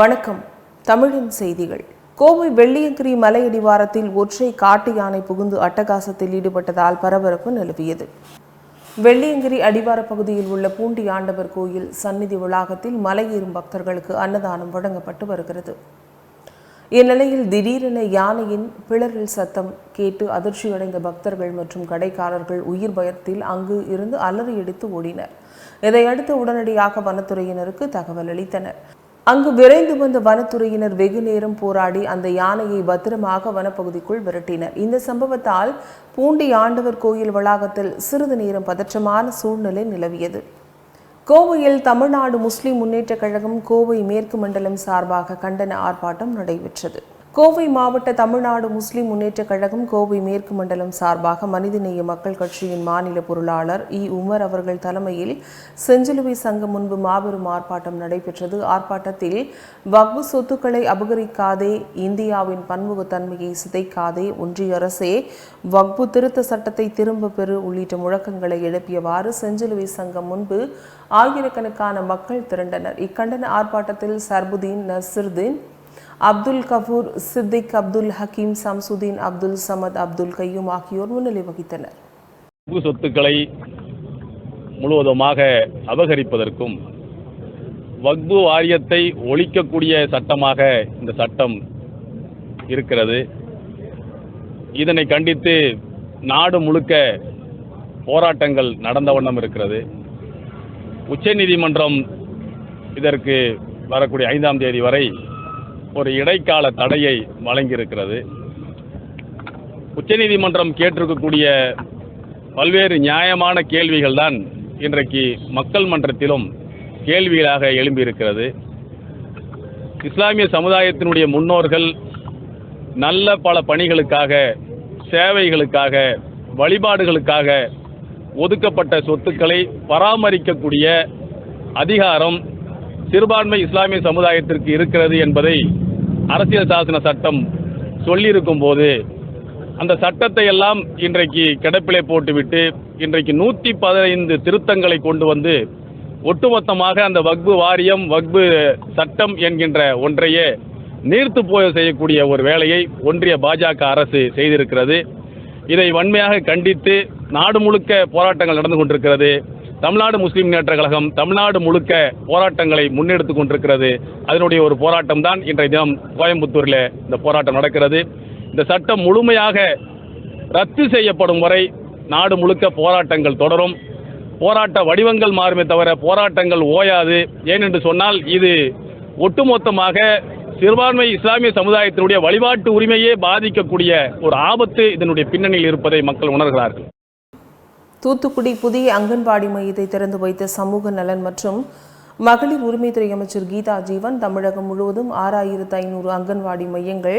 வணக்கம். தமிழின் செய்திகள். கோவை வெள்ளியங்கிரி மலையடிவாரத்தில் ஒற்றை காட்டு யானை புகுந்து அட்டகாசத்தில் ஈடுபட்டதால் பரபரப்பு நிலவியது. வெள்ளியங்கிரி அடிவார பகுதியில் உள்ள பூண்டி ஆண்டவர் கோயில் சந்நிதி வளாகத்தில் மலையேறும் பக்தர்களுக்கு அன்னதானம் வழங்கப்பட்டு வருகிறது. இந்நிலையில் திடீரென யானையின் பிளறல் சத்தம் கேட்டு அதிர்ச்சியடைந்த பக்தர்கள் மற்றும் கடைக்காரர்கள் உயிர் பயத்தில் அங்கு இருந்து அலறியடித்து ஓடினர். இதையடுத்து உடனடியாக வனத்துறையினருக்கு தகவல் அளித்தனர். அங்கு விரைந்து வந்த வனத்துறையினர் வெகு நேரம் போராடி அந்த யானையை பத்திரமாக வனப்பகுதிக்குள் விரட்டினர். இந்த சம்பவத்தால் பூண்டி ஆண்டவர் கோயில் வளாகத்தில் சிறிது நேரம் பதற்றமான சூழ்நிலை நிலவியது. கோவையில் தமிழ்நாடு முஸ்லிம் முன்னேற்றக் கழகம் கோவை மேற்கு மண்டலம் சார்பாக கண்டன ஆர்ப்பாட்டம் நடைபெற்றது. கோவை மாவட்ட தமிழ்நாடு முஸ்லிம் முன்னேற்றக் கழகம் கோவை மேற்கு மண்டலம் சார்பாக மனிதநேய மக்கள் கட்சியின் மாநில பொருளாளர் இ. உமர் அவர்கள் தலைமையில் செஞ்சிலுவை சங்கம் முன்பு மாபெரும் ஆர்ப்பாட்டம் நடைபெற்றது. ஆர்ப்பாட்டத்தில் வக்பு சொத்துக்களை அபகரிக்காதே இந்தியாவின் பன்முகத்தன்மையை சிதைக்காதே ஒன்றிய அரசே வக்பு திருத்த சட்டத்தை திரும்ப பெறு உள்ளிட்ட முழக்கங்களை எழுப்பியவாறு செஞ்சிலுவை சங்கம் முன்பு ஆயிரக்கணக்கான மக்கள் திரண்டனர். இக்கண்டன ஆர்ப்பாட்டத்தில் சர்புதீன் நசிருதீன் அப்துல் கபூர் சித்திக் அப்துல் ஹக்கீம் சம்சுதீன் அப்துல் சமத் அப்துல் கையூம் ஆகியோர் முன்னிலை வகித்தனர் சொத்துக்களை முழுவதுமாக அபகரிப்பதற்கும் வக்பு வாரியத்தை ஒழிக்கக்கூடிய சட்டமாக இந்த சட்டம் இருக்கிறது இதனை கண்டித்து நாடு முழுக்க போராட்டங்கள் நடந்த வண்ணம் இருக்கிறது உச்சநீதிமன்றம் இதற்கு வரக்கூடிய ஐந்தாம் தேதி வரை ஒரு இடைக்கால தடையை வழங்கியிருக்கிறது. உச்சநீதிமன்றம் கேட்டிருக்கக்கூடிய பல்வேறு நியாயமான கேள்விகள் தான் இன்றைக்கு மக்கள் மன்றத்திலும் கேள்விகளாக எழும்பியிருக்கிறது. இஸ்லாமிய சமுதாயத்தினுடைய முன்னோர்கள் நல்ல பல பணிகளுக்காக சேவைகளுக்காக வழிபாடுகளுக்காக ஒதுக்கப்பட்ட சொத்துக்களை பராமரிக்கக்கூடிய அதிகாரம் சிறுபான்மை இஸ்லாமிய சமுதாயத்திற்கு இருக்கிறது என்பதை அரசியல் சாசன சட்டம் சொல்லியிருக்கும் போது அந்த சட்டத்தை எல்லாம் இன்றைக்கு கிடப்பிலே போட்டுவிட்டு இன்றைக்கு நூற்றி பதினைந்து திருத்தங்களை கொண்டு வந்து ஒட்டுமொத்தமாக அந்த வக்பு வாரியம் வக்பு சட்டம் என்கின்ற ஒன்றையே நீர்த்து போய செய்யக்கூடிய ஒரு வேலையை ஒன்றிய பாஜக அரசு செய்திருக்கிறது. இதை வன்மையாக கண்டித்து நாடு முழுக்க போராட்டங்கள் நடந்து கொண்டிருக்கிறது. தமிழ்நாடு முஸ்லீம் முன்னேற்ற கழகம் தமிழ்நாடு முழுக்க போராட்டங்களை முன்னெடுத்து கொண்டிருக்கிறது. அதனுடைய ஒரு போராட்டம் தான் இன்றைய தினம் கோயம்புத்தூரில் இந்த போராட்டம் நடக்கிறது. இந்த சட்டம் முழுமையாக ரத்து செய்யப்படும் வரை நாடு முழுக்க போராட்டங்கள் தொடரும். போராட்ட வடிவங்கள் மாறுமே தவிர போராட்டங்கள் ஓயாது. ஏனென்று சொன்னால் இது ஒட்டுமொத்தமாக சிறுபான்மை இஸ்லாமிய சமுதாயத்தினுடைய வழிபாட்டு உரிமையே பாதிக்கக்கூடிய ஒரு ஆபத்து இதனுடைய பின்னணியில் இருப்பதை மக்கள் உணர்கிறார்கள். தூத்துக்குடி புதிய அங்கன்வாடி மையத்தை திறந்து வைத்த சமூக நலன் மற்றும் மகளிர் உரிமைத்துறை அமைச்சர் கீதா ஜீவன் தமிழகம் முழுவதும் ஆறாயிரத்து ஐநூறு அங்கன்வாடி மையங்கள்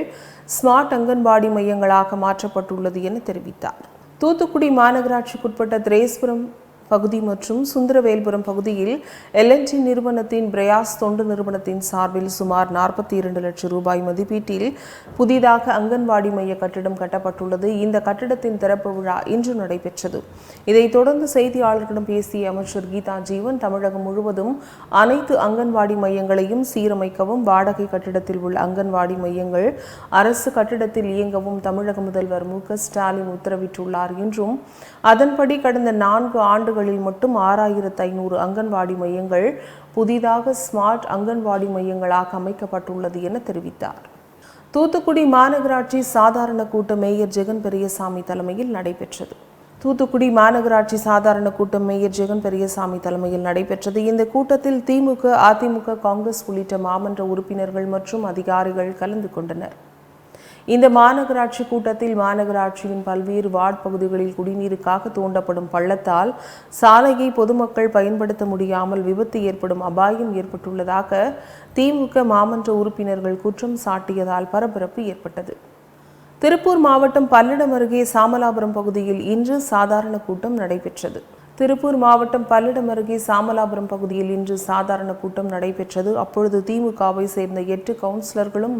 ஸ்மார்ட் அங்கன்வாடி மையங்களாக மாற்றப்பட்டுள்ளது என தெரிவித்தார். தூத்துக்குடி மாநகராட்சிக்குட்பட்ட திரேஸ்புரம் பகுதி மற்றும் சுந்தரவேல்புரம் பகுதியில் எல்என்டி நிறுவனத்தின் பிரயாஸ் தொண்டு நிறுவனத்தின் சார்பில் சுமார் நாற்பத்தி இரண்டு லட்சம் ரூபாய் மதிப்பீட்டில் புதிதாக அங்கன்வாடி மைய கட்டிடம் கட்டப்பட்டுள்ளது. இந்த கட்டிடத்தின் திறப்பு விழா இன்று நடைபெற்றது. இதைத் தொடர்ந்து செய்தியாளர்களிடம் பேசிய அமைச்சர் கீதா ஜீவன் தமிழகம் முழுவதும் அனைத்து அங்கன்வாடி மையங்களையும் சீரமைக்கவும் வாடகை கட்டிடத்தில் உள்ள அங்கன்வாடி மையங்கள் அரசு கட்டிடத்தில் இயங்கவும் தமிழக முதல்வர் மு க ஸ்டாலின் உத்தரவிட்டுள்ளார் என்றும் அதன்படி கடந்த நான்கு ஆண்டுகளில் மட்டும் ஆறாயிரத்து ஐநூறு அங்கன்வாடி மையங்கள் புதிதாக ஸ்மார்ட் அங்கன்வாடி மையங்களாக அமைக்கப்பட்டுள்ளது என தெரிவித்தார். தூத்துக்குடி மாநகராட்சி சாதாரண கூட்டம் மேயர் ஜெகன் பெரியசாமி தலைமையில் நடைபெற்றது. தூத்துக்குடி மாநகராட்சி சாதாரண கூட்டம் மேயர் ஜெகன் பெரியசாமி தலைமையில் நடைபெற்றது. இந்த கூட்டத்தில் திமுக அதிமுக காங்கிரஸ் உள்ளிட்ட மாமன்ற உறுப்பினர்கள் மற்றும் அதிகாரிகள் கலந்து கொண்டனர். இந்த மாநகராட்சி கூட்டத்தில் மாநகராட்சியின் பல்வேறு வார்டு பகுதிகளில் குடிநீருக்காக தோண்டப்படும் பள்ளத்தால் சாலையை பொதுமக்கள் பயன்படுத்த முடியாமல் விபத்து ஏற்படும் அபாயம் ஏற்பட்டுள்ளதாக திமுக மாமன்ற உறுப்பினர்கள் குற்றம் சாட்டியதால் பரபரப்பு ஏற்பட்டது. திருப்பூர் மாவட்டம் பல்லடம் அருகே சாமலாபுரம் பகுதியில் இன்று சாதாரண கூட்டம் நடைபெற்றது. திருப்பூர் மாவட்டம் பல்லடம் அருகே சாமலாபுரம் பகுதியில் இன்று சாதாரண கூட்டம் நடைபெற்றது. அப்பொழுது திமுகவை சேர்ந்த எட்டு கவுன்சிலர்களும்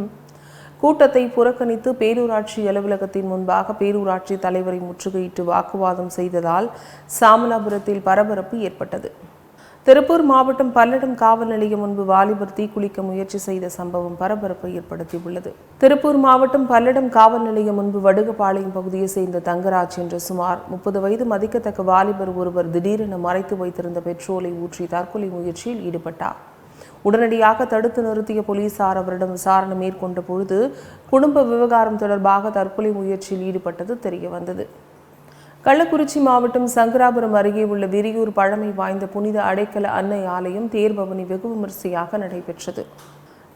கூட்டத்தை புறக்கணித்து பேரூராட்சி அலுவலகத்தின் முன்பாக பேரூராட்சி தலைவரை முற்றுகையிட்டு வாக்குவாதம் செய்ததால் சாமலாபுரத்தில் பரபரப்பு ஏற்பட்டது. திருப்பூர் மாவட்டம் பல்லடம் காவல் நிலையம் முன்பு வாலிபர் தீக்குளிக்க முயற்சி செய்த சம்பவம் பரபரப்பை ஏற்படுத்தியுள்ளது. திருப்பூர் மாவட்டம் பல்லடம் காவல் நிலையம் முன்பு வடுகபாளையம் பகுதியை சேர்ந்த தங்கராஜ் என்ற சுமார் முப்பது வயது மதிக்கத்தக்க வாலிபர் ஒருவர் திடீரென மறைத்து வைத்திருந்த பெட்ரோலை ஊற்றி தற்கொலை முயற்சியில் ஈடுபட்டார். உடனடியாக தடுத்து நிறுத்திய போலீசார் அவரிடம் விசாரணை மேற்கொண்ட பொழுது குடும்ப விவகாரம் தொடர்பாக தற்கொலை முயற்சியில் ஈடுபட்டது தெரியவந்தது. கள்ளக்குறிச்சி மாவட்டம் சங்கராபுரம் அருகே உள்ள விரியூர் பழமை வாய்ந்த புனித அடைக்கல அன்னை ஆலயம் தேர்பவனி வெகு விமரிசையாக நடைபெற்றது.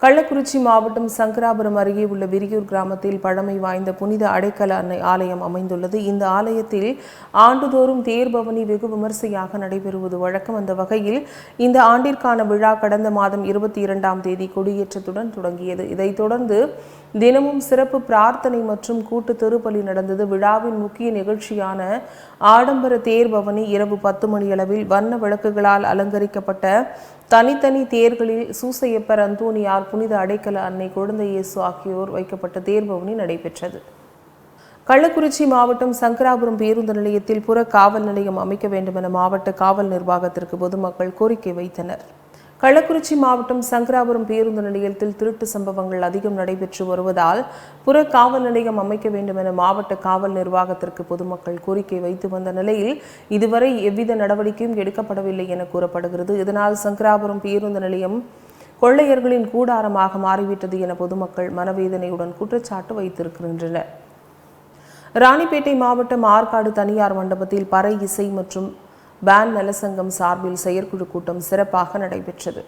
கள்ளக்குறிச்சி மாவட்டம் சங்கராபுரம் அருகே உள்ள விரியூர் கிராமத்தில் பழமை வாய்ந்த புனித அடைக்கல அன்னை ஆலயம் அமைந்துள்ளது. இந்த ஆலயத்தில் ஆண்டுதோறும் தேர்பவனி வெகு விமரிசையாக நடைபெறுவது வழக்கம். அந்த வகையில் இந்த ஆண்டிற்கான விழா கடந்த மாதம் இருபத்தி இரண்டாம் தேதி கொடியேற்றத்துடன் தொடங்கியது. இதைத் தொடர்ந்து தினமும் சிறப்பு பிரார்த்தனை மற்றும் கூட்டு திருப்பலி நடந்தது. விழாவின் முக்கிய நிகழ்ச்சியான ஆடம்பர தேர்பவனி இரவு பத்து மணியளவில் வண்ண விளக்குகளால் அலங்கரிக்கப்பட்ட தனித்தனி தேர்களில் சூசையப்பர் அந்தோனியார் புனித அடைக்கல அன்னை குழந்தை இயேசு ஆகியோர் வைக்கப்பட்ட தேர்பவனி நடைபெற்றது. கள்ளக்குறிச்சி மாவட்டம் சங்கராபுரம் பேருந்து நிலையத்தில் புற காவல் நிலையம் அமைக்க வேண்டும் என மாவட்ட காவல் நிர்வாகத்திற்கு பொதுமக்கள் கோரிக்கை வைத்தனர். கள்ளக்குறிச்சி மாவட்டம் சங்கராபுரம் பேருந்து நிலையத்தில் திருட்டு சம்பவங்கள் அதிகம் நடைபெற்று வருவதால் புற காவல் நிலையம் அமைக்க வேண்டும் என மாவட்ட காவல் நிர்வாகத்திற்கு பொதுமக்கள் கோரிக்கை வைத்து வந்த நிலையில் இதுவரை எவ்வித நடவடிக்கையும் எடுக்கப்படவில்லை என கூறப்படுகிறது. இதனால் சங்கராபுரம் பேருந்து நிலையம் கொள்ளையர்களின் கூடாரமாக மாறிவிட்டது என பொதுமக்கள் மனவேதனையுடன் குற்றச்சாட்டு வைத்திருக்கின்றனர். ராணிப்பேட்டை மாவட்டம் ஆற்காடு தனியார் மண்டபத்தில் பறை இசை மற்றும் பேண்ட் நலசங்கம் சார்பில் செயற்குழு கூட்டம் சிறப்பாக நடைபெற்றது.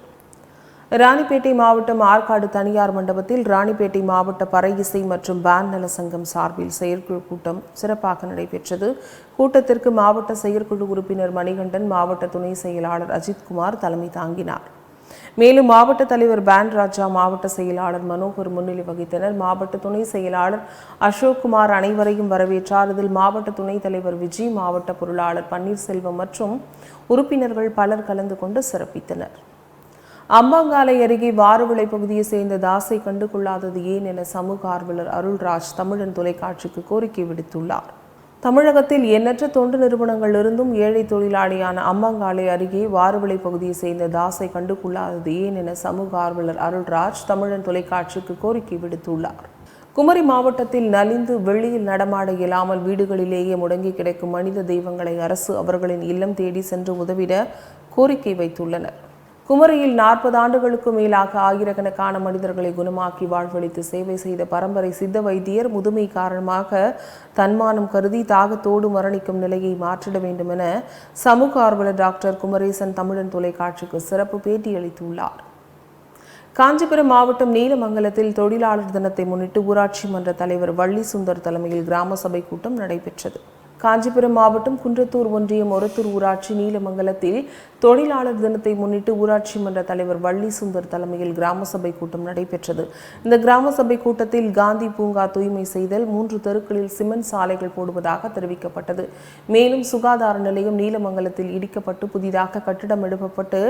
ராணிப்பேட்டை மாவட்டம் ஆற்காடு தனியார் மண்டபத்தில் ராணிப்பேட்டை மாவட்ட பறை இசை மற்றும் பேண்ட் நலசங்கம் சார்பில் செயற்குழு கூட்டம் சிறப்பாக நடைபெற்றது. கூட்டத்திற்கு மாவட்ட செயற்குழு உறுப்பினர் மணிகண்டன் மாவட்ட துணை செயலாளர் அஜித்குமார் தலைமை தாங்கினார். மேலும் மாவட்ட தலைவர் பேன்ராஜா ராஜா மாவட்ட செயலாளர் மனோகர் முன்னிலை வகித்தனர். மாவட்ட துணை செயலாளர் அசோக்குமார் அனைவரையும் வரவேற்றார். இதில் மாவட்ட துணைத் தலைவர் விஜய் மாவட்ட பொருளாளர் பன்னீர்செல்வம் மற்றும் உறுப்பினர்கள் பலர் கலந்து கொண்டு சிறப்பித்தனர். அம்பாங்காலை அருகே வாரவிளை பகுதியை சேர்ந்த தாசை கண்டுகொள்ளாதது ஏன் என சமூக ஆர்வலர் அருள்ராஜ் தமிழன் தொலைக்காட்சிக்கு கோரிக்கை விடுத்துள்ளார். தமிழகத்தில் எண்ணற்ற தொண்டு நிறுவனங்கள் இருந்தும் ஏழை தொழிலாளியான அம்மங்காலை அருகே வாரவிளை பகுதியை சேர்ந்த தாஸை கண்டுகொள்ளாதது ஏன் என சமூக ஆர்வலர் அருள்ராஜ் தமிழன் தொலைக்காட்சிக்கு கோரிக்கை விடுத்துள்ளார். குமரி மாவட்டத்தில் நலிந்து வெளியில் நடமாட இயலாமல் வீடுகளிலேயே முடங்கி கிடக்கும் மனித தெய்வங்களை அரசு அவர்களின் இல்லம் தேடி சென்று உதவிட கோரிக்கை வைத்துள்ளனர். குமரியில் நாற்பது ஆண்டுகளுக்கு மேலாக ஆயிரக்கணக்கான மனிதர்களை குணமாக்கி வாழ்வழித்து சேவை செய்த பரம்பரை சித்த வைத்தியர் முதுமை காரணமாக தன்மானம் கருதி தாகத்தோடு மரணிக்கும் நிலையை மாற்றிட வேண்டும் என சமூக ஆர்வலர் டாக்டர் குமரேசன் தமிழன் தொலைக்காட்சிக்கு சிறப்பு பேட்டியளித்துள்ளார் காஞ்சிபுரம் மாவட்டம் நீலமங்கலத்தில் தொழிலாளர் தினத்தை முன்னிட்டு ஊராட்சி மன்ற தலைவர் வள்ளி சுந்தர் தலைமையில் கிராம சபை கூட்டம் நடைபெற்றது. காஞ்சிபுரம் மாவட்டம் குன்றத்தூர் ஒன்றியம் ஒரத்தூர் ஊராட்சி நீலமங்கலத்தில் தொழிலாளர் தினத்தை முன்னிட்டு ஊராட்சி மன்ற தலைவர் வள்ளி சுந்தர் தலைமையில் கிராம சபை கூட்டம் நடைபெற்றது. இந்த கிராம சபை கூட்டத்தில் காந்தி பூங்கா தூய்மை செய்தல் மூன்று தெருக்களில் சிமெண்ட் சாலைகள் போடுவதாக தெரிவிக்கப்பட்டது. மேலும் சுகாதார நிலையம் நீலமங்கலத்தில் இடிக்கப்பட்டு புதிதாக கட்டிடம் எழுப்பப்பட்டு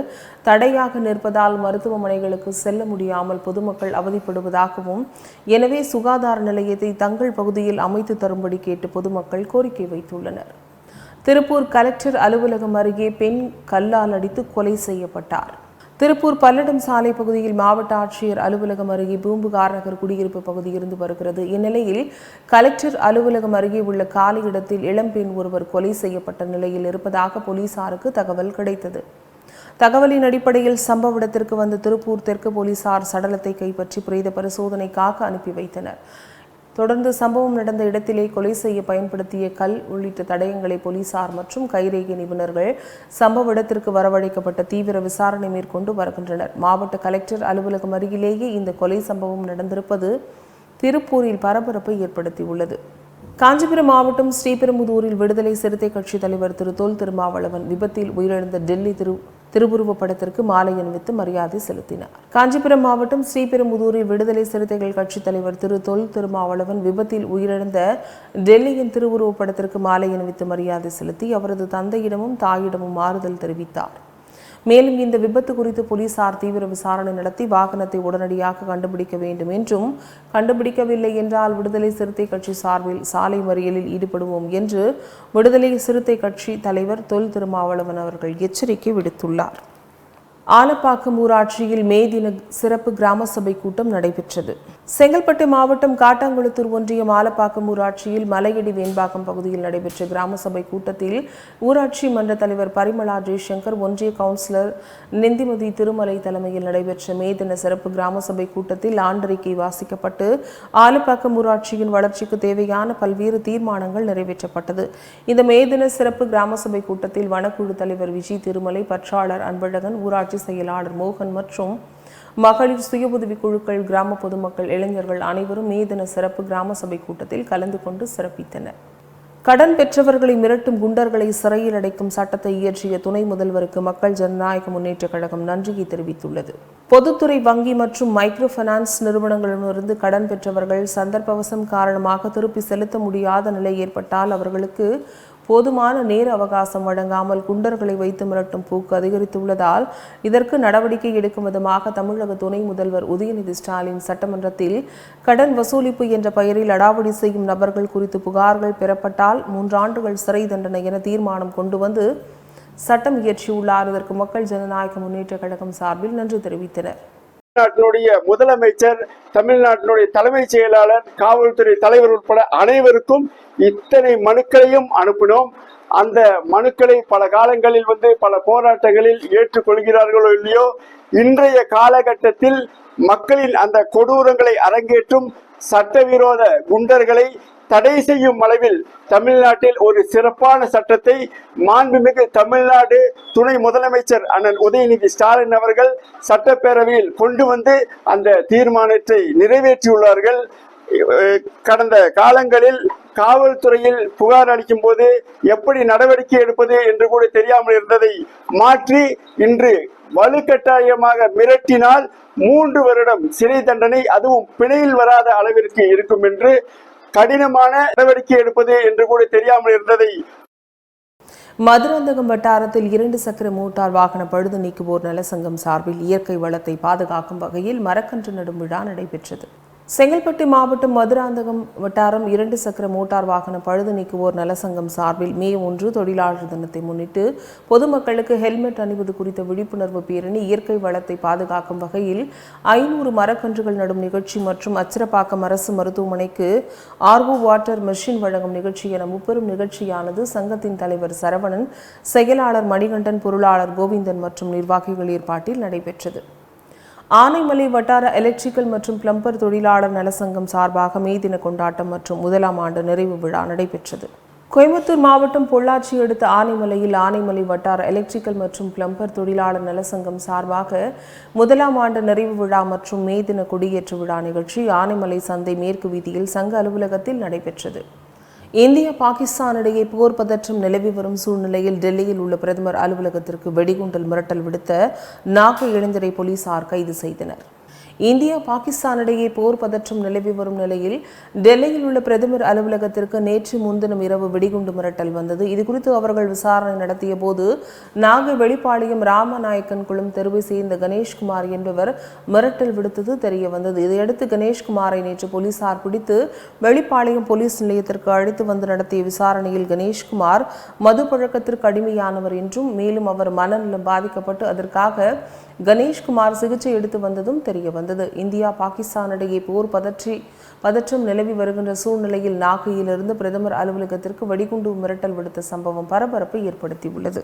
தடையாக நிற்பதால் மருத்துவமனைகளுக்கு செல்ல முடியாமல் பொதுமக்கள் அவதிப்படுவதாகவும் எனவே சுகாதார நிலையத்தை தங்கள் பகுதியில் அமைத்து தரும்படி கேட்டு பொதுமக்கள் கோரிக்கை வைத்துள்ளனர். திருப்பூர் கலெக்டர் அலுவலகம் அருகே பெண் கல்லால் அடித்து கொலை செய்யப்பட்டார். திருப்பூர் பல்லடம் சாலை பகுதியில் மாவட்ட ஆட்சியர் அலுவலகம் அருகே பூம்புகார் நகர் குடியிருப்பு பகுதி இருந்து வருகிறது. இந்நிலையில் கலெக்டர் அலுவலகம் அருகே உள்ள காலி இடத்தில் இளம்பெண் ஒருவர் கொலை செய்யப்பட்ட நிலையில் இருப்பதாக போலீசாருக்கு தகவல் கிடைத்தது. தகவலின் அடிப்படையில் சம்பவ இடத்திற்கு வந்த திருப்பூர் தெற்கு போலீசார் சடலத்தை கைப்பற்றி பிரேத பரிசோதனைக்காக அனுப்பி வைத்தனர். தொடர்ந்து சம்பவம் நடந்த இடத்திலே கொலை செய்ய பயன்படுத்திய கல் உள்ளிட்ட தடயங்களை போலீசார் மற்றும் கைரேகை நிபுணர்கள் சம்பவ இடத்திற்கு வரவழைக்கப்பட்ட தீவிர விசாரணை மேற்கொண்டு வருகின்றனர். மாவட்ட கலெக்டர் அலுவலகம் அருகிலேயே இந்த கொலை சம்பவம் நடந்திருப்பது திருப்பூரில் பரபரப்பை ஏற்படுத்தியுள்ளது. காஞ்சிபுரம் மாவட்டம் ஸ்ரீபெரும்புதூரில் விடுதலை சிறுத்தை கட்சி தலைவர் திரு தோல் திருமாவளவன் விபத்தில் உயிரிழந்த டெல்லி திரு திருவுருவ படத்திற்கு மாலை அணிவித்து மரியாதை செலுத்தினார். காஞ்சிபுரம் மாவட்டம் ஸ்ரீபெரும்புதூரில் விடுதலை சிறுத்தைகள் கட்சித் தலைவர் திரு தொல் திருமாவளவன் விபத்தில் உயிரிழந்த டெல்லியின் திருவுருவ படத்திற்கு மாலை அணிவித்து மரியாதை செலுத்தி அவரது தந்தையிடமும் தாயிடமும் ஆறுதல் தெரிவித்தார். மேலும் இந்த விபத்து குறித்து போலீசார் தீவிர விசாரணை நடத்தி வாகனத்தை உடனடியாக கண்டுபிடிக்க வேண்டும் என்றும் கண்டுபிடிக்கவில்லை என்றால் விடுதலை சிறுத்தை கட்சி சார்பில் சாலை மறியலில் ஈடுபடுவோம் என்று விடுதலை சிறுத்தை கட்சி தலைவர் தொல் திருமாவளவன் அவர்கள் எச்சரிக்கை விடுத்துள்ளார். ஆலப்பாக்கம் ஊராட்சியில் மே தின சிறப்பு கிராம சபை கூட்டம் நடைபெற்றது. செங்கல்பட்டு மாவட்டம் காட்டாங்குளத்தூர் ஒன்றியம் ஆலப்பாக்கம் ஊராட்சியில் மலையடி வேண்பாக்கம் பகுதியில் நடைபெற்ற கிராம சபை கூட்டத்தில் ஊராட்சி மன்ற தலைவர் பரிமளா ஜெய்சங்கர் ஒன்றிய கவுன்சிலர் நிந்திமதி திருமலை தலைமையில் நடைபெற்ற மே தின சிறப்பு கிராம சபை கூட்டத்தில் ஆண்டறிக்கை வாசிக்கப்பட்டு ஆலப்பாக்கம் ஊராட்சியின் வளர்ச்சிக்கு தேவையான பல்வேறு தீர்மானங்கள் நிறைவேற்றப்பட்டது. இந்த மே தின சிறப்பு கிராம சபை கூட்டத்தில் வனக்குழு தலைவர் விஜய் திருமலை பற்றாளர் அன்பழகன் ஊராட்சி செயலாளர் மோகன் மற்றும் மகளிர் சுய உதவி குழுக்கள் கிராம பொதுமக்கள் இளைஞர்கள் அனைவரும் மே தின சிறப்பு கிராம சபை கூட்டத்தில் கலந்து கொண்டு சிறப்பித்தனர். கடன் பெற்றவர்களை மிரட்டும் குண்டர்களை சிறையில் அடைக்கும் சட்டத்தை இயற்றிய துணை முதல்வருக்கு மக்கள் ஜனநாயக முன்னேற்றக் கழகம் நன்றியை தெரிவித்துள்ளது. பொதுத்துறை வங்கி மற்றும் மைக்ரோ பைனான்ஸ் நிறுவனங்களிடமிருந்து கடன் பெற்றவர்கள் சந்தர்ப்பவசம் காரணமாக திருப்பி செலுத்த முடியாத நிலை ஏற்பட்டால் அவர்களுக்கு போதுமான நேர அவகாசம் வழங்காமல் குண்டர்களை வைத்து மிரட்டும் போக்கு அதிகரித்துள்ளதால் இதற்கு நடவடிக்கை எடுக்கும் விதமாக தமிழக துணை முதல்வர் உதயநிதி ஸ்டாலின் சட்டமன்றத்தில் கடன் வசூலிப்பு என்ற பெயரில் அடாவடி செய்யும் நபர்கள் குறித்து புகார்கள் பெறப்பட்டால் மூன்றாண்டுகள் சிறை தண்டனை என தீர்மானம் கொண்டு வந்து சட்டம் இயற்றியுள்ளார். இதற்கு மக்கள் ஜனநாயக முன்னேற்ற கழகம் சார்பில் நன்றி தெரிவித்தனர். தமிழ்நாட்டினுடைய முதலமைச்சர் தமிழ்நாட்டினுடைய தலைமைச் செயலாளர் காவல்துறை தலைவர் உட்பட அனைவருக்கும் இத்தனை மனுக்களையும் அனுப்பினோம். அந்த மனுக்களை பல காலங்களில் வந்து பல போராட்டங்களில் ஏற்றுக்கொள்கிறார்களோ இல்லையோ இன்றைய காலகட்டத்தில் மக்களின் அந்த கொடூரங்களை அரங்கேற்றும் சட்டவிரோத குண்டர்களை தடை செய்யும் அளவில் தமிழ்நாட்டில் ஒரு சிறப்பான சட்டத்தை மாண்புமிகு தமிழ்நாடு துணை முதலமைச்சர் அண்ணன் உதயநிதி ஸ்டாலின் அவர்கள் சட்டப்பேரவையில் கொண்டு வந்து அந்த தீர்மானத்தை நிறைவேற்றியுள்ளார்கள். கடந்த காலங்களில் காவல்துறையில் புகார் அளிக்கும் போது எப்படி நடவடிக்கை எடுப்பது என்று கூட தெரியாமல் இருந்ததை மாற்றி இன்று வலுக்கட்டாயமாக மிரட்டினால் மூன்று வருடம் சிறை தண்டனை அதுவும் பிணையில் வராத அளவிற்கு இருக்கும் என்று கடினமான நடவடிக்கை எடுப்பது என்று கூட தெரியாமல் இருந்ததை மதுராந்தகம் வட்டாரத்தில் இரண்டு சக்கர மோட்டார் வாகன பழுது நீக்குவோர் நலசங்கம் சார்பில் இயற்கை வளத்தை பாதுகாக்கும் வகையில் மரக்கன்று நடும் விழா நடைபெற்றது. செங்கல்பட்டு மாவட்டம் மதுராந்தகம் வட்டாரம் இரண்டு சக்கர மோட்டார் வாகன பழுது நீக்குவோர் நலசங்கம் சார்பில் மே ஒன்று தொழிலாளர் தினத்தை முன்னிட்டு பொதுமக்களுக்கு ஹெல்மெட் அணிவது குறித்த விழிப்புணர்வு பேரணி இயற்கை வளத்தை பாதுகாக்கும் வகையில் ஐநூறு மரக்கன்றுகள் நடும் நிகழ்ச்சி மற்றும் அச்சிரப்பாக்கம் அரசு மருத்துவமனைக்கு ஆர்வோ வாட்டர் மெஷின் வழங்கும் நிகழ்ச்சி என முப்பெரும் நிகழ்ச்சியானது சங்கத்தின் தலைவர் சரவணன் செயலாளர் மணிகண்டன் பொருளாளர் கோவிந்தன் மற்றும் நிர்வாகிகள் ஏற்பாட்டில் நடைபெற்றது. ஆனைமலை வட்டார எலக்ட்ரிக்கல் மற்றும் பிளம்பர் தொழிலாளர் நலசங்கம் சார்பாக மே தின கொண்டாட்டம் மற்றும் முதலாம் ஆண்டு நிறைவு விழா நடைபெற்றது. கோயம்புத்தூர் மாவட்டம் பொள்ளாச்சி அடுத்த ஆனைமலையில் ஆனைமலை வட்டார எலக்ட்ரிக்கல் மற்றும் பிளம்பர் தொழிலாளர் நலசங்கம் சார்பாக முதலாம் ஆண்டு நிறைவு விழா மற்றும் மே தின கொடியேற்று விழா நிகழ்ச்சி ஆனைமலை சந்தை மேற்கு வீதியில் சங்க அலுவலகத்தில் நடைபெற்றது. இந்தியா பாகிஸ்தான் இடையே போர் பதற்றம் நிலவி வரும் சூழ்நிலையில் டெல்லியில் உள்ள பிரதமர் அலுவலகத்திற்கு வெடிகுண்டல் மிரட்டல் விடுத்த நாகை இளைஞரை போலீசார் கைது செய்தனர். இந்தியா பாகிஸ்தான் இடையே போர் பதற்றம் நிலவி வரும் நிலையில் டெல்லியில் உள்ள பிரதமர் அலுவலகத்திற்கு நேற்று முன்தினம் இரவு வெடிகுண்டு மிரட்டல் வந்தது. இதுகுறித்து அவர்கள் விசாரணை நடத்திய போது நாகை வெளிப்பாளையம் ராமநாயக்கன் குளம் தெருவை சேர்ந்த கணேஷ்குமார் என்பவர் மிரட்டல் விடுத்தது தெரிய வந்தது. இதையடுத்து கணேஷ்குமாரை நேற்று போலீசார் பிடித்து வெளிப்பாளையம் போலீஸ் நிலையத்திற்கு அழைத்து வந்து நடத்திய விசாரணையில் கணேஷ்குமார் மது பழக்கத்திற்கு அடிமையானவர் என்றும் மேலும் அவர் மனநலம் பாதிக்கப்பட்டு அதற்காக கணேஷ்குமார் சிகிச்சை எடுத்து வந்ததும் தெரிய வந்தது. இந்தியா பாகிஸ்தான் இடையே போர் பதற்றி பதற்றம் நிலவி வருகின்ற சூழ்நிலையில் நாகையிலிருந்து பிரதமர் அலுவலகத்திற்கு வெடிகுண்டு மிரட்டல் விடுத்த சம்பவம் பரபரப்பை ஏற்படுத்தியுள்ளது.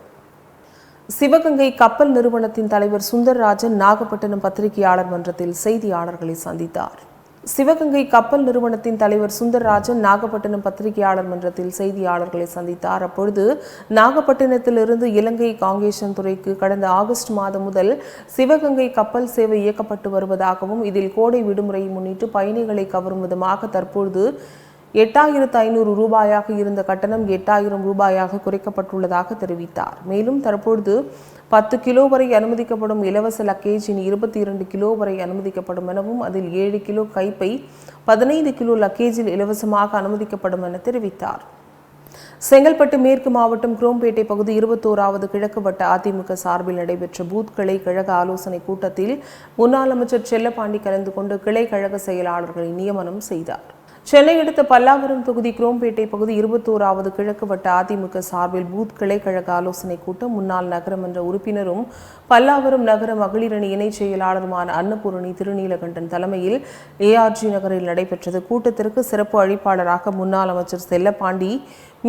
சிவகங்கை கப்பல் நிறுவனத்தின் தலைவர் சுந்தர்ராஜன் நாகப்பட்டினம் பத்திரிகையாளர் மன்றத்தில் செய்தியாளர்களை சந்தித்தார். சிவகங்கை கப்பல் நிறுவனத்தின் தலைவர் சுந்தர்ராஜன் நாகப்பட்டினம் பத்திரிகையாளர் மன்றத்தில் செய்தியாளர்களை சந்தித்தார். அப்பொழுது நாகப்பட்டினத்திலிருந்து இலங்கை காங்கேசன் துறைக்கு கடந்த ஆகஸ்ட் மாதம் முதல் சிவகங்கை கப்பல் சேவை இயக்கப்பட்டு வருவதாகவும் இதில் கோடை விடுமுறையை முன்னிட்டு பயணிகளை கவரும் விதமாக தற்பொழுது எட்டாயிரத்து ஐநூறு ரூபாயாக இருந்த கட்டணம் எட்டாயிரம் ரூபாயாக குறைக்கப்பட்டுள்ளதாக தெரிவித்தார். மேலும் தற்பொழுது பத்து கிலோ வரை அனுமதிக்கப்படும் இலவச லக்கேஜ் இனி இருபத்தி இரண்டு கிலோ வரை அனுமதிக்கப்படும் எனவும் அதில் ஏழு கிலோ கைப்பை பதினைந்து கிலோ லக்கேஜில் இலவசமாக அனுமதிக்கப்படும் என தெரிவித்தார். செங்கல்பட்டு மேற்கு மாவட்டம் குரோம்பேட்டை பகுதி இருபத்தோராவது கிழக்கு வட்ட அதிமுக சார்பில் நடைபெற்ற பூத் கிளை கழக ஆலோசனை கூட்டத்தில் முன்னாள் அமைச்சர் செல்லப்பாண்டி கலந்து கொண்டு கிளை கழக செயலாளர்களை நியமனம் செய்தார். சென்னை அடுத்த பல்லாவரம் தொகுதி குரோம்பேட்டை பகுதி இருபத்தோராவது கிழக்கு வட்ட அதிமுக சார்பில் பூத் கிளைக்கழக ஆலோசனை கூட்டம். முன்னாள் நகரமன்ற உறுப்பினரும் பல்லாவரம் நகர மகளிரணி இணைச் செயலாளருமான அன்னபூரணி திருநீலகண்டன் தலைமையில் ஏஆர்ஜி நகரில் நடைபெற்றது. கூட்டத்திற்கு சிறப்பு அழைப்பாளராக முன்னாள் அமைச்சர் செல்லப்பாண்டி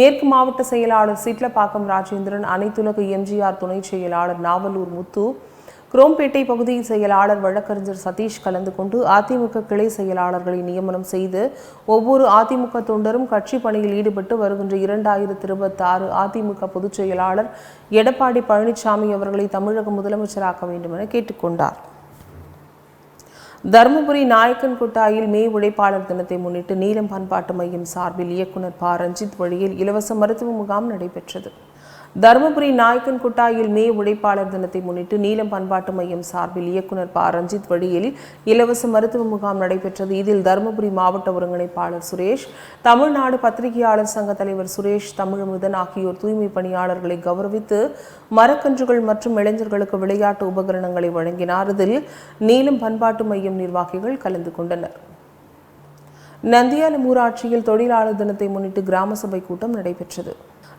மேற்கு மாவட்ட செயலாளர் சிட்லப்பாக்கம் ராஜேந்திரன் அனைத்துலக எம்ஜிஆர் துணைச் செயலாளர் நாவலூர் முத்து குரோம்பேட்டை பகுதி செயலாளர் வழக்கறிஞர் சதீஷ் கலந்து கொண்டு அதிமுக கிளை செயலாளர்களை நியமனம் செய்து ஒவ்வொரு அதிமுக தொண்டரும் கட்சி பணியில் ஈடுபட்டு வருகின்ற இரண்டாயிரத்தி இருபத்தி ஆறு அதிமுக பொதுச் செயலாளர் எடப்பாடி பழனிசாமி அவர்களை தமிழக முதலமைச்சராக்க வேண்டும் என கேட்டுக்கொண்டார். தருமபுரி நாயக்கன் குட்டாயில் மே உழைப்பாளர் தினத்தை முன்னிட்டு நீலம் பண்பாட்டு மையம் சார்பில் இயக்குனர் ப. ரஞ்சித் வழியில் இலவச மருத்துவ முகாம் நடைபெற்றது. தருமபுரி நாயக்கன் குட்டாயில் மே உழைப்பாளர் தினத்தை முன்னிட்டு நீலம் பண்பாட்டு மையம் சார்பில் இயக்குனர் ப. ரஞ்சித் வழியில் இலவச மருத்துவ முகாம் நடைபெற்றது. இதில் தருமபுரி மாவட்ட ஒருங்கிணைப்பாளர் சுரேஷ் தமிழ்நாடு பத்திரிகையாளர் சங்க தலைவர் சுரேஷ் தமிழமுதன் ஆகியோர் தூய்மை பணியாளர்களை கௌரவித்து மரக்கன்றுகள் மற்றும் இளைஞர்களுக்கு விளையாட்டு உபகரணங்களை வழங்கினார். இதில் நீலம் பண்பாட்டு மையம் நிர்வாகிகள் கலந்து கொண்டனர். நந்தியாலம் ஊராட்சியில் தொழிலாளர் தினத்தை முன்னிட்டு கிராம சபை கூட்டம் நடைபெற்றது.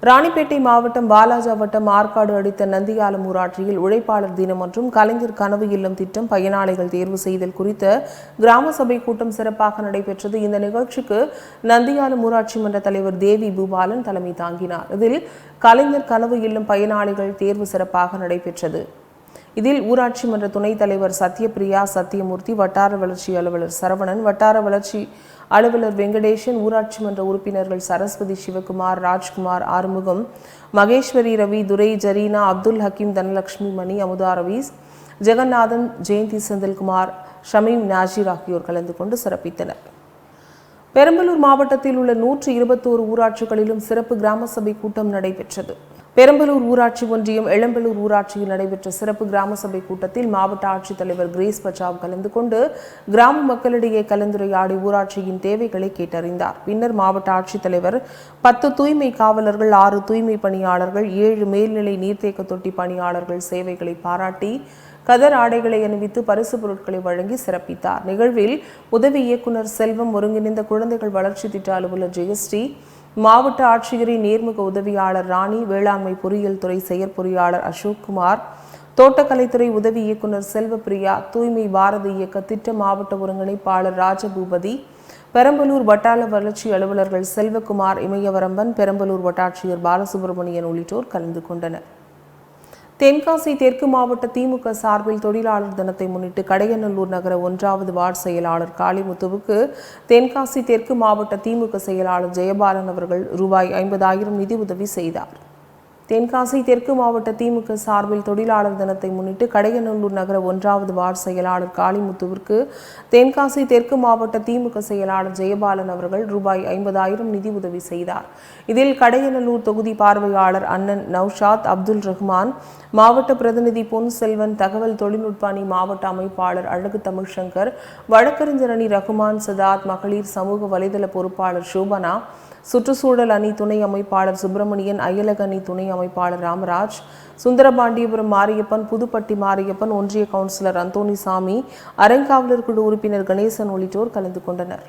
ராணிப்பேட்டை மாவட்டம் பாலாஜா வட்டம் ஆற்காடு அடித்த நந்தியாலம் ஊராட்சியில் உழைப்பாளர் தினம் மற்றும் கலைஞர் கனவு இல்லம் திட்டம் பயனாளிகள் தேர்வு செய்தல் குறித்த கிராம சபை கூட்டம் சிறப்பாக நடைபெற்றது. இந்த நிகழ்ச்சிக்கு நந்தியாலம் ஊராட்சி மன்ற தலைவர் தேவி பூபாலன் தலைமை தாங்கினார். இதில் கலைஞர் கனவு இல்லம் பயனாளிகள் தேர்வு சிறப்பாக நடைபெற்றது. இதில் ஊராட்சி மன்ற துணைத் தலைவர் சத்யபிரியா சத்தியமூர்த்தி வட்டார வளர்ச்சி அலுவலர் சரவணன் வட்டார வளர்ச்சி அலுவலர் வெங்கடேசன் ஊராட்சி மன்ற உறுப்பினர்கள் சரஸ்வதி சிவகுமார் ராஜ்குமார் ஆறுமுகம் மகேஸ்வரி ரவி துரை ஜரீனா அப்துல் ஹக்கீம் தனலட்சுமி மணி அமுதா ரவீஸ் ஜெகநாதன் ஜெயந்தி செந்தில்குமார் ஷமீம் நாஜீர் ஆகியோர் கலந்து கொண்டு சிறப்பித்தனர். பெரம்பலூர் மாவட்டத்தில் உள்ள நூற்று இருபத்தோரு ஊராட்சிகளிலும் சிறப்பு கிராம சபை கூட்டம் நடைபெற்றது. பெரம்பலூர் ஊராட்சி ஒன்றியம் எளம்பலூர் ஊராட்சியில் நடைபெற்ற சிறப்பு கிராம சபை கூட்டத்தில் மாவட்ட ஆட்சித்தலைவர் கிரேஸ் பச்சாவ் கலந்து கொண்டு கிராம மக்களிடையே கலந்துரையாடி ஊராட்சியின் தேவைகளை கேட்டறிந்தார். பின்னர் மாவட்ட ஆட்சித்தலைவர் பத்து தூய்மை காவலர்கள் ஆறு தூய்மை பணியாளர்கள் ஏழு மேல்நிலை நீர்த்தேக்க தொட்டி பணியாளர்கள் சேவைகளை பாராட்டி கதர் ஆடைகளை அணிவித்து பரிசு பொருட்களை வழங்கி சிறப்பித்தார். நிகழ்வில் உதவி இயக்குனர் செல்வம் ஒருங்கிணைந்த குழந்தைகள் வளர்ச்சி திட்ட அலுவலர் ஜெயஸ்ரீ மாவட்ட ஆட்சியரின் நேர்முக உதவியாளர் ராணி வேளாண்மை பொறியியல் துறை செயற்பொறியாளர் அசோக்குமார் தோட்டக்கலைத்துறை உதவி இயக்குனர் செல்வப்பிரியா தூய்மை பாரத இயக்க திட்ட மாவட்ட ஒருங்கிணைப்பாளர் ராஜபூபதி பெரம்பலூர் வட்டார வளர்ச்சி அலுவலர்கள் செல்வகுமார் இமயவரம்பன் பெரம்பலூர் வட்டாட்சியர் பாலசுப்ரமணியன் உள்ளிட்டோர் கலந்து கொண்டனர். தென்காசி தெற்கு மாவட்ட திமுக சார்பில் தொழிலாளர் தினத்தை முன்னிட்டு கடையநல்லூர் நகர ஒன்றாவது வார்டு செயலாளர் காளிமுத்துவுக்கு தென்காசி தெற்கு மாவட்ட திமுக செயலாளர் ஜெயபாலன் அவர்கள் ரூபாய் ஐம்பதாயிரம் நிதி உதவி செய்தார். தென்காசி தெற்கு மாவட்ட திமுக சார்பில் தொழிலாளர் தினத்தை முன்னிட்டு கடையநல்லூர் நகர ஒன்றாவது வார்டு செயலாளர் காளிமுத்துவிற்கு தென்காசி தெற்கு மாவட்ட திமுக செயலாளர் ஜெயபாலன் அவர்கள் ரூபாய் ஐம்பதாயிரம் நிதி உதவி செய்தார். இதில் கடையநல்லூர் தொகுதி பார்வையாளர் அண்ணன் நௌஷாத் அப்துல் ரஹ்மான் மாவட்ட பிரதிநிதி பொன் செல்வன் தகவல் தொழில்நுட்ப அணி மாவட்ட அமைப்பாளர் அழகு தமிழ்சங்கர் வழக்கறிஞர் அணி ரகுமான் சதாத் மகளிர் சமூக வலைதள பொறுப்பாளர் சோபனா சுற்றுச்சூழல் அணி துணை அமைப்பாளர் சுப்பிரமணியன் அயலக அணி துணை அமைப்பாளர் ராமராஜ் சுந்தரபாண்டியபுரம் மாரியப்பன் புதுப்பட்டி மாரியப்பன் ஒன்றிய கவுன்சிலர் அந்தோணிசாமி அறங்காவலர் குழு உறுப்பினர் கணேசன் உள்ளிட்டோர் கலந்து கொண்டனர்.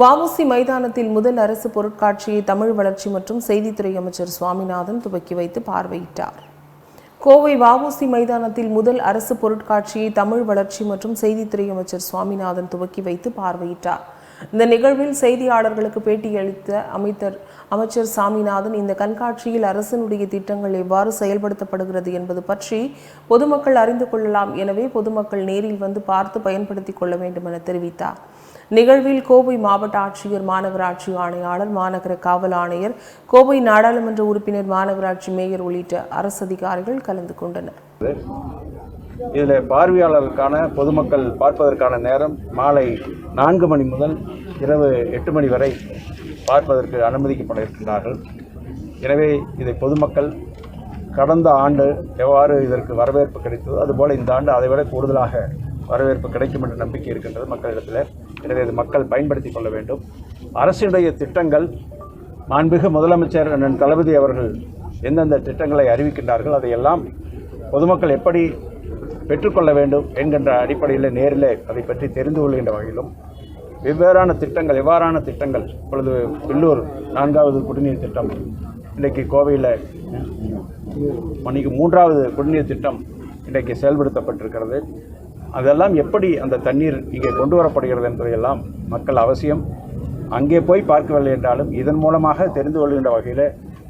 வாமுசி மைதானத்தில் முதல் அரசு பொருட்காட்சியை தமிழ் வளர்ச்சி மற்றும் செய்தித்துறை அமைச்சர் சுவாமிநாதன் துவக்கி வைத்து பார்வையிட்டார். கோவை வாமுசி மைதானத்தில் முதல் அரசு பொருட்காட்சியை தமிழ் வளர்ச்சி மற்றும் செய்தித்துறை அமைச்சர் சுவாமிநாதன் துவக்கி வைத்து பார்வையிட்டார். இந்த நிகழ்வில் செய்தியாளர்களுக்கு பேட்டியளித்த அமைச்சர் அமைச்சர் சாமிநாதன் இந்த கண்காட்சியில் அரசினுடைய திட்டங்கள் எவ்வாறு செயல்படுத்தப்படுகிறது என்பது பற்றி பொதுமக்கள் அறிந்து கொள்ளலாம். எனவே பொதுமக்கள் நேரில் வந்து பார்த்து பயன்படுத்திக் கொள்ள வேண்டும் என தெரிவித்தார். நிகழ்வில் கோவை மாவட்ட ஆட்சியர் மாநகராட்சி ஆணையாளர் மாநகர காவல் ஆணையர் கோவை நாடாளுமன்ற உறுப்பினர் மாநகராட்சி மேயர் உள்ளிட்ட அரசு அதிகாரிகள் கலந்து கொண்டனர். இதில் பார்வையாளர்களுக்கான பொதுமக்கள் பார்ப்பதற்கான நேரம் மாலை நான்கு மணி முதல் இரவு எட்டு மணி வரை பார்ப்பதற்கு அனுமதிக்கப்பட இருக்கின்றார்கள். எனவே இதை பொதுமக்கள் கடந்த ஆண்டு எவ்வாறு இதற்கு வரவேற்பு கிடைத்ததோ அதுபோல் இந்த ஆண்டு அதைவிட கூடுதலாக வரவேற்பு கிடைக்கும் என்ற நம்பிக்கை இருக்கின்றது மக்களிடத்தில். எனவே இது மக்கள் பயன்படுத்தி கொள்ள வேண்டும். அரசினுடைய திட்டங்கள் மாண்புமிகு முதலமைச்சர் அண்ணன் தளபதி அவர்கள் எந்தெந்த திட்டங்களை அறிவிக்கின்றார்கள் அதையெல்லாம் பொதுமக்கள் எப்படி பெற்றுக்கொள்ள வேண்டும் என்கின்ற அடிப்படையில் நேரில் அதை பற்றி தெரிந்து கொள்கின்ற வகையிலும் வெவ்வேறான திட்டங்கள் எவ்வாறான திட்டங்கள் இப்பொழுது உள்ளூர் நான்காவது குடிநீர் திட்டம் இன்றைக்கு கோவையில் மணிக்கு மூன்றாவது குடிநீர் திட்டம் இன்றைக்கு செயல்படுத்தப்பட்டிருக்கிறது. அதெல்லாம் எப்படி அந்த தண்ணீர் இங்கே கொண்டு வரப்படுகிறது என்பதையெல்லாம் மக்கள் அவசியம். அங்கே போய் பார்க்கவில்லை என்றாலும் இதன் மூலமாக தெரிந்து கொள்கின்ற வகையில்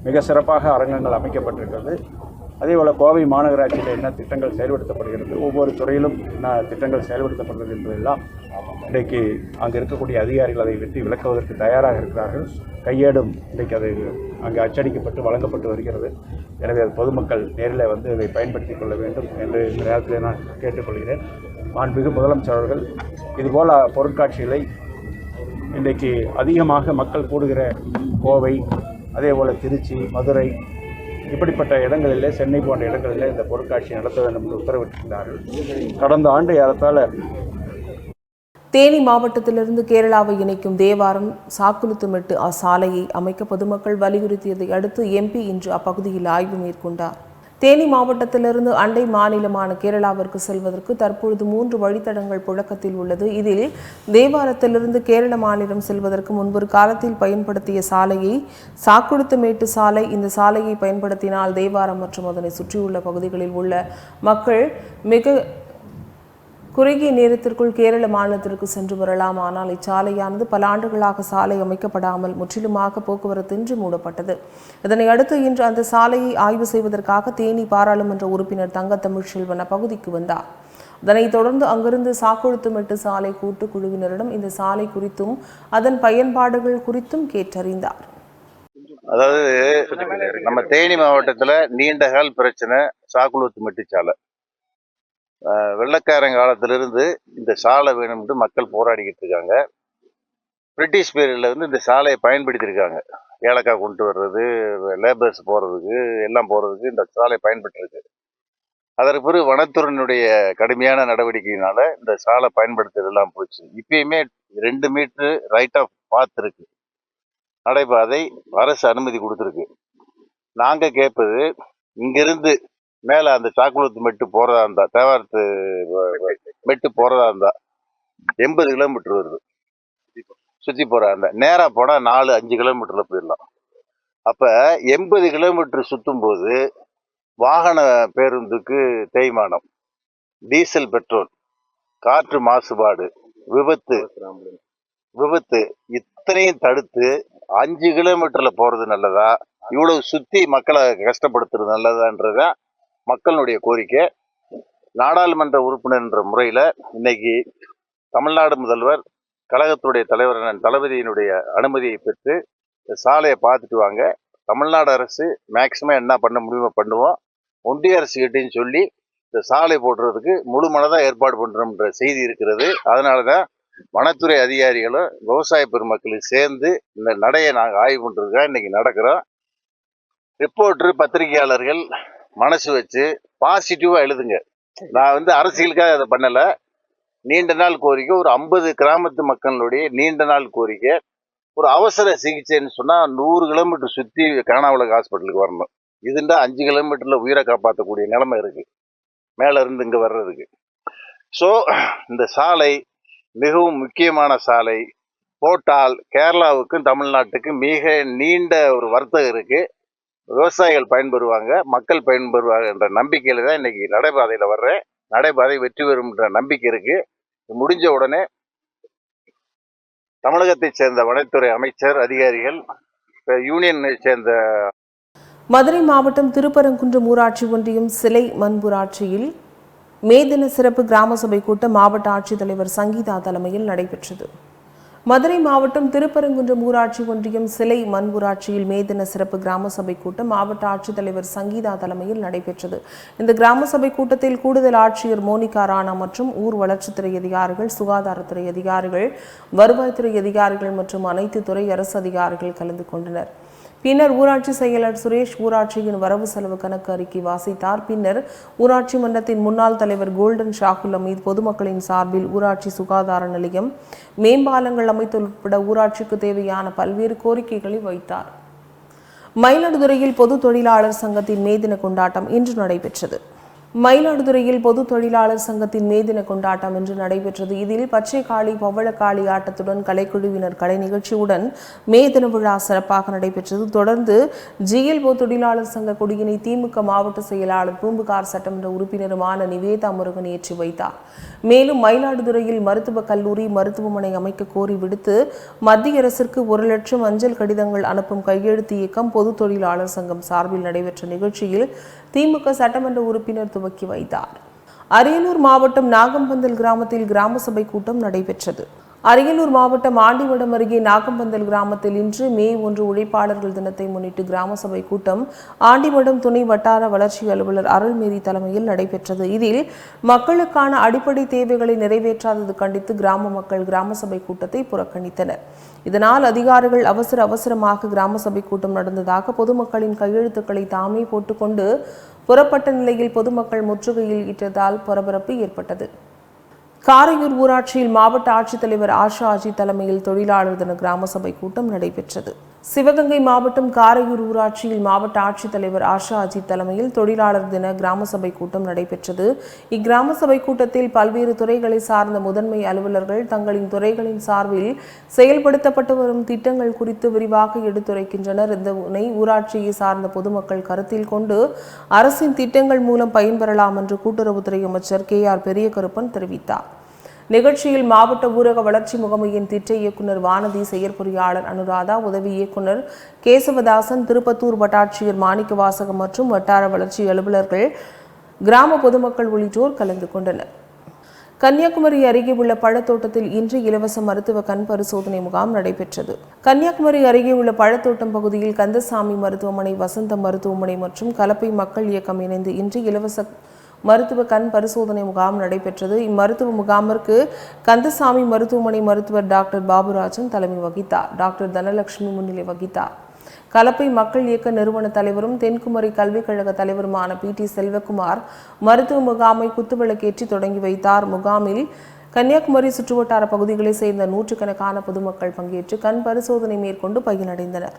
மிக சிறப்பாக அரங்கங்கள் அமைக்கப்பட்டிருக்கிறது. அதே போல் கோவை மாநகராட்சியில் என்ன திட்டங்கள் செயல்படுத்தப்படுகிறது? ஒவ்வொரு துறையிலும் என்ன திட்டங்கள் செயல்படுத்தப்படுகிறது என்பதெல்லாம் இன்றைக்கு அங்கே இருக்கக்கூடிய அதிகாரிகள் அதை வெற்றி விளக்குவதற்கு தயாராக இருக்கிறார்கள். கையேடும் இன்றைக்கு அது அங்கே அச்சடிக்கப்பட்டு வழங்கப்பட்டு வருகிறது. எனவே அது பொதுமக்கள் நேரில் வந்து இதை பயன்படுத்திக் கொள்ள வேண்டும் என்று இந்த நேரத்தில் நான் கேட்டுக்கொள்கிறேன். மாண்புமிகு முதலமைச்சர் அவர்கள் இதுபோல் பொருட்காட்சிகளை இன்றைக்கு அதிகமாக மக்கள் கூடுகிற கோவை அதே போல் திருச்சி மதுரை இப்படிப்பட்ட இடங்களிலே சென்னை போன்ற இடங்களிலே இந்த பொருட்காட்சி நடத்த வேண்டும் என்று உத்தரவிட்டிருந்தார்கள். கடந்த ஆண்டு ஏறத்தால் தேனி மாவட்டத்திலிருந்து கேரளாவை இணைக்கும் தேவாரம் சாக்குளுத்துமெட்டு அச்சாலையை அமைக்க பொதுமக்கள் வலியுறுத்தியதை அடுத்து எம்பி இன்று அப்பகுதியில் ஆய்வு மேற்கொண்டார். தேனி மாவட்டத்திலிருந்து அண்டை மாநிலமான கேரளாவிற்கு செல்வதற்கு தற்பொழுது மூன்று வழித்தடங்கள் புழக்கத்தில் உள்ளது. இதில் தேவாரத்திலிருந்து கேரள மாநிலம் செல்வதற்கு முன்பொரு காலத்தில் பயன்படுத்திய சாலையை சாக்குடுத்துமேட்டு சாலை இந்த சாலையை பயன்படுத்தினால் தேவாரம் மற்றும் அதனை சுற்றியுள்ள பகுதிகளில் உள்ள மக்கள் மிக குறுகிய நேரத்திற்குள் கேரள மாநிலத்திற்கு சென்று வரலாம். ஆனால் இச்சாலையானது பல ஆண்டுகளாக சாலை அமைக்கப்படாமல் முற்றிலுமாக போக்குவரத்தின்றி மூடப்பட்டது. இதனை அடுத்து இன்று அந்த சாலையை ஆய்வு செய்வதற்காக தேனி பாராளுமன்ற உறுப்பினர் தங்க தமிழ்ச்செல்வன் அப்பகுதிக்கு வந்தார். அதனைத் தொடர்ந்து அங்கிருந்து சாக்குழுத்துமெட்டு சாலை கூட்டு குழுவினரிடம் இந்த சாலை குறித்தும் அதன் பயன்பாடுகள் குறித்தும் கேட்டறிந்தார். அதாவது நம்ம தேனி மாவட்டத்தில் நீண்டகால் பிரச்சனை சாக்குழுத்துமெட்டு சாலை. வெள்ளைக்காரன் காலத்திலிருந்து இந்த சாலை வேணும்ட்டு மக்கள் போராடிக்கிட்டு இருக்காங்க. பிரிட்டிஷ் பீரியடில் இருந்து இந்த சாலையை பயன்படுத்தியிருக்காங்க ஏலக்காய் கொண்டு வர்றது லேபர்ஸ் போகிறதுக்கு எல்லாம் போகிறதுக்கு இந்த சாலை பயன்பட்டுருக்கு. அதற்கு பிறகு வனத்துறையினுடைய கடுமையான நடவடிக்கையினால இந்த சாலை பயன்படுத்துறதெல்லாம் போச்சு. இப்பயுமே ரெண்டு மீட்ரு ரைட் ஆஃப் பாத் இருக்கு. நடைபாதை அரசு அனுமதி கொடுத்துருக்கு. நாங்கள் கேட்பது இங்கிருந்து மேலே அந்த சாக்குளத்து மெட்டு போகிறதா இருந்தா தேவாரத்து மெட்டு போகிறதா இருந்தா எண்பது கிலோமீட்டர் வருது. சுற்றி போகிறா இருந்தா நேராக போனால் நாலு அஞ்சு கிலோமீட்டரில் போயிடலாம். அப்போ எண்பது கிலோமீட்டர் சுற்றும்போது வாகன பேருந்துக்கு தேய்மானம் டீசல் பெட்ரோல் காற்று மாசுபாடு விபத்து விபத்து இத்தனையும் தடுத்து அஞ்சு கிலோமீட்டரில் போகிறது நல்லதா? இவ்வளவு சுற்றி மக்களை கஷ்டப்படுத்துறது நல்லதான்றதான் மக்களுடைய கோரிக்கை. நாடாளுமன்ற உறுப்பினர் என்ற முறையில் இன்னைக்கு தமிழ்நாடு முதல்வர் கழகத்துடைய தலைவர் தளபதியினுடைய அனுமதியை பெற்று சாலையை பார்த்துட்டு வாங்க. தமிழ்நாடு அரசு மேக்சிமம் என்ன பண்ண முடியுமோ பண்ணுவோம். ஒன்றிய அரசு கிட்டையும் சொல்லி இந்த சாலை போடுறதுக்கு முழு மனதாக ஏற்பாடு பண்ணுறோம்ன்ற செய்தி இருக்கிறது. அதனாலதான் வனத்துறை அதிகாரிகளும் விவசாய பெருமக்களும் சேர்ந்து இந்த நடையை நாங்கள் ஆய்வு பண்ணுறதுக்காக இன்றைக்கி நடக்கிறோம். ரிப்போர்ட்ரு பத்திரிகையாளர்கள் மனசு வச்சு பாசிட்டிவாக எழுதுங்க. நான் வந்து அரசியலுக்காக அதை பண்ணலை. நீண்ட நாள் கோரிக்கை ஒரு ஐம்பது கிராமத்து மக்களுடைய நீண்ட நாள் கோரிக்கை ஒரு அவசர சிகிச்சைன்னு சொன்னால் நூறு கிலோமீட்டர் சுற்றி காணாவளக்கு ஹாஸ்பிட்டலுக்கு வரணும். இதுண்டா அஞ்சு கிலோமீட்டரில் உயிரை காப்பாற்றக்கூடிய நிலைமை இருக்குது மேலேருந்து இருந்து வர்றதுக்கு. ஸோ இந்த சாலை மிகவும் முக்கியமான சாலை. போட்டால் கேரளாவுக்கும் தமிழ்நாட்டுக்கும் மிக நீண்ட ஒரு வர்த்தகம் இருக்குது விவசாயிகள் பயன்பெறுவாங்க மக்கள் பயன்பெறுவாங்க என்ற நம்பிக்கையில் தான் இன்னைக்கு நடைபாதையில் வர்றேன். நடைபாதை வெற்றி பெறும்ன்ற நம்பிக்கை இருக்குது முடிஞ்ச உடனே தமிழகத்தைச் சேர்ந்த வனத்துறை அமைச்சர் அதிகாரிகள் யூனியனை சேர்ந்த மதுரை மாவட்டம் திருப்பரங்குன்றம் ஊராட்சி ஒன்றியம் சிலை மண்புராட்சியில் மே தின சிறப்பு கிராம சபை கூட்டம் மாவட்ட ஆட்சித்தலைவர் சங்கீதா தலைமையில் நடைபெற்றது. மதுரை மாவட்டம் திருப்பரங்குன்றம் ஊராட்சி ஒன்றியம் சிலை மண்புராட்சியில் மே தின சிறப்பு கிராம சபை கூட்டம் மாவட்ட ஆட்சித்தலைவர் சங்கீதா தலைமையில் நடைபெற்றது. இந்த கிராம சபை கூட்டத்தில் கூடுதல் ஆட்சியர் மோனிகா ராணா மற்றும் ஊர் வளர்ச்சித்துறை அதிகாரிகள் சுகாதாரத்துறை அதிகாரிகள் வருவாய்த்துறை அதிகாரிகள் மற்றும் அனைத்து துறை அரசு அதிகாரிகள் கலந்து கொண்டனர். பின்னர் ஊராட்சி செயலர் சுரேஷ் ஊராட்சியின் வரவு செலவு கணக்கு அறிக்கை வாசித்தார். பின்னர் ஊராட்சி மன்றத்தின் முன்னாள் தலைவர் கோல்டன் ஷாகுல் அமீத் பொதுமக்களின் சார்பில் ஊராட்சி சுகாதார நிலையம் மேம்பாலங்கள் அமைத்தல் உட்பட ஊராட்சிக்கு தேவையான பல்வேறு கோரிக்கைகளை வைத்தார். மயிலாடுதுறையில் பொது தொழிலாளர் சங்கத்தின் மே தின கொண்டாட்டம் இன்று நடைபெற்றது. மயிலாடுதுறையில் பொது தொழிலாளர் சங்கத்தின் மே தின கொண்டாட்டம் இன்று நடைபெற்றது. இதில் பச்சை காளி பவளக்காளி ஆட்டத்துடன் கலைக்குழுவினர் கலை நிகழ்ச்சியுடன் மே தின விழா சிறப்பாக நடைபெற்றது. தொடர்ந்து ஜிஎல்ஓ தொழிலாளர் சங்க கொடியினை திமுக மாவட்ட செயலாளர் பூம்புகார் சட்டமன்ற உறுப்பினருமான நிவேதா முருகன் ஏற்றி வைத்தார். மேலும் மயிலாடுதுறையில் மருத்துவக் கல்லூரி மருத்துவமனை அமைக்க கோரி விடுத்து மத்திய அரசிற்கு ஒரு லட்சம் அஞ்சல் கடிதங்கள் அனுப்பும் கையெழுத்து இயக்கம் பொது தொழிலாளர் சங்கம் சார்பில் நடைபெற்ற நிகழ்ச்சியில் திமுக சட்டமன்ற உறுப்பினர் துவக்கி வைத்தார். அரியலூர் மாவட்டம் நாகம்பந்தல் கிராமத்தில் கிராம சபை கூட்டம் நடைபெற்றது. அரியலூர் மாவட்டம் ஆண்டிவடம் அருகே நாகம்பந்தல் கிராமத்தில் இன்று மே ஒன்று உழைப்பாளர்கள் தினத்தை முன்னிட்டு கிராம சபை கூட்டம் ஆண்டிவடம் துணை வட்டார வளர்ச்சி அலுவலர் அருள்மேரி தலைமையில் நடைபெற்றது. இதில் மக்களுக்கான அடிப்படை தேவைகளை நிறைவேற்றாதது கண்டித்து கிராம மக்கள் கிராம சபை கூட்டத்தை புறக்கணித்தனர். இதனால் அதிகாரிகள் அவசர அவசரமாக கிராம சபை கூட்டம் நடந்ததாக பொதுமக்களின் கையெழுத்துக்களை தாமே போட்டுக்கொண்டு புறப்பட்ட நிலையில் பொதுமக்கள் முற்றுகையில் இட்டதால் பரபரப்பு ஏற்பட்டது. காரையூர் ஊராட்சியில் மாவட்ட ஆட்சித்தலைவர் ஆஷா அஜி தலைமையில் தொழிலாளர் தின கிராம சபை கூட்டம் நடைபெற்றது. சிவகங்கை மாவட்டம் காரையூர் ஊராட்சியில் மாவட்ட ஆட்சித்தலைவர் ஆஷா அஜித் தலைமையில் தொழிலாளர் தின கிராம சபை கூட்டம் நடைபெற்றது. இக்கிராம சபை கூட்டத்தில் பல்வேறு துறைகளை சார்ந்த முதன்மை அலுவலர்கள் தங்களின் துறைகளின் சார்பில் செயல்படுத்தப்பட்டு வரும் திட்டங்கள் குறித்து விரிவாக எடுத்துரைக்கின்றனர். இந்த ஊராட்சியை சார்ந்த பொதுமக்கள் கருத்தில் கொண்டு அரசின் திட்டங்கள் மூலம் பயன்பெறலாம் என்று கூட்டுறவுத்துறை அமைச்சர் கே ஆர் பெரியகருப்பன் தெரிவித்தார். நிகழ்ச்சியில் மாவட்ட ஊரக வளர்ச்சி முகமையின் திட்ட இயக்குனர் வானதி செயற்பொறியாளர் அனுராதா உதவி இயக்குனர் கேசவதாசன் திருப்பத்தூர் வட்டாட்சியர் மாணிக்கவாசகம் மற்றும் வட்டார வளர்ச்சி அலுவலர்கள் கிராம பொதுமக்கள் உள்ளிட்டோர் கலந்து கொண்டனர். கன்னியாகுமரி அருகே உள்ள பழத்தோட்டத்தில் இன்று இலவச மருத்துவ கண் பரிசோதனை முகாம் நடைபெற்றது. கன்னியாகுமரி அருகே உள்ள பழத்தோட்டம் பகுதியில் கந்தசாமி மருத்துவமனை வசந்த மருத்துவமனை மற்றும் கலப்பை மக்கள் இயக்கம் இணைந்து இன்று இலவச மருத்துவ கண் பரிசோதனை முகாம் நடைபெற்றது. இம்மருத்துவ முகாமிற்கு கந்தசாமி மருத்துவமனை மருத்துவர் டாக்டர் பாபுராஜன் தலைமை வகித்தார். டாக்டர் தனலட்சுமி முன்னிலை வகித்தார். கலப்பை மக்கள் இயக்க நிறுவன தலைவரும் தென்குமரி கல்விக் கழக தலைவருமான பி. டி. செல்வகுமார் மருத்துவ முகாமை குத்துவிளக்கேற்றி தொடங்கி வைத்தார். முகாமில் கன்னியாகுமரி சுற்றுவட்டார பகுதிகளைச் சேர்ந்த நூற்றுக்கணக்கான பொதுமக்கள் பங்கேற்று கண் பரிசோதனை மேற்கொண்டு பயனடைந்தனர்.